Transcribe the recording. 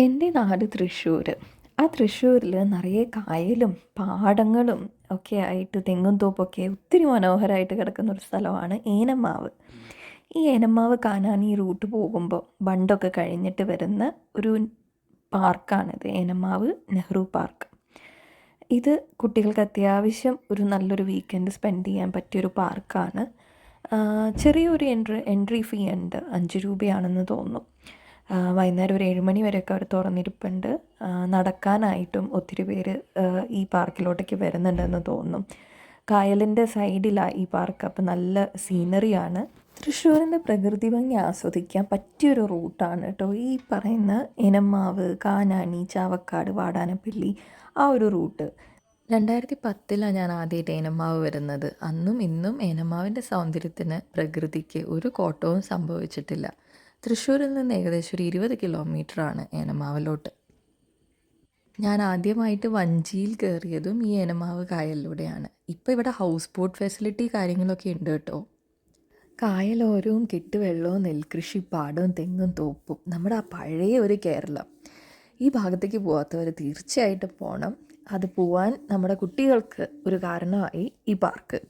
എന്റെ നാട് തൃശ്ശൂർ ആ തൃശ്ശൂരിൽ നിറയെ കായലും പാടങ്ങളും ഒക്കെ ആയിട്ട് തെങ്ങും തോപ്പൊക്കെ ഒത്തിരി മനോഹരമായിട്ട് കിടക്കുന്ന ഒരു സ്ഥലമാണ് ഏനമാവ്. ഈ ഏനമാവ് കാണാൻ ഈ റൂട്ട് പോകുമ്പോൾ ബണ്ടൊക്കെ കഴിഞ്ഞിട്ട് വരുന്ന ഒരു പാർക്കാണിത് ഏനമാവ് നെഹ്റു പാർക്ക്. ഇത് കുട്ടികൾക്ക് അത്യാവശ്യം ഒരു നല്ലൊരു വീക്കെൻഡ് സ്പെൻഡ് ചെയ്യാൻ പറ്റിയൊരു പാർക്കാണ്. ചെറിയൊരു എൻട്രി എൻട്രി ഫീ ഉണ്ട്. അഞ്ച് രൂപയാണെന്ന് തോന്നുന്നു. വൈകുന്നേരം ഒരു ഏഴ് മണി വരെയൊക്കെ അവർ തുറന്നിരിപ്പുണ്ട്. നടക്കാനായിട്ടും ഒത്തിരി പേര് ഈ പാർക്കിലോട്ടേക്ക് വരുന്നുണ്ടെന്ന് തോന്നുന്നു കായലിന്റെ സൈഡിലാണ് ഈ പാർക്ക്. അപ്പം നല്ല സീനറിയാണ്. തൃശ്ശൂരിന്റെ പ്രകൃതി ഭംഗി ആസ്വദിക്കാൻ പറ്റിയൊരു റൂട്ടാണ് കേട്ടോ. ഈ പറയുന്ന ഇനമാവ് കാനാണി ചാവക്കാട് വാടാനപ്പള്ളി ആ ഒരു റൂട്ട്. രണ്ടായിരത്തി പത്തിലാണ് ഞാൻ ആദ്യമായിട്ട് ഏനമാവ് വരുന്നത്. അന്നും ഇന്നും ഏനമാവിന്റെ സൗന്ദര്യത്തിന് പ്രകൃതിക്ക് ഒരു കോട്ടവും സംഭവിച്ചിട്ടില്ല. തൃശ്ശൂരിൽ നിന്ന് ഏകദേശം ഒരു ഇരുപത് കിലോമീറ്ററാണ് ഏനമാവിലോട്ട്. ഞാൻ ആദ്യമായിട്ട് വഞ്ചിയിൽ കയറിയതും ഈ ഏനമാവ് കായലിലൂടെയാണ്. ഇപ്പോൾ ഇവിടെ ഹൗസ് ബോട്ട് ഫെസിലിറ്റി കാര്യങ്ങളൊക്കെ ഉണ്ട് കേട്ടോ. കായലോരവും കെട്ടുവെള്ളവും നെൽകൃഷി പാടവും തെങ്ങും തോപ്പും. നമ്മുടെ ആ പഴയ ഒരു കേരളം. ഈ ഭാഗത്തേക്ക് പോകാത്തവർ തീർച്ചയായിട്ടും പോകണം അത് പോവാൻ നമ്മുടെ കുട്ടികൾക്ക് ഒരു കാരണമായി ഈ പാർക്ക്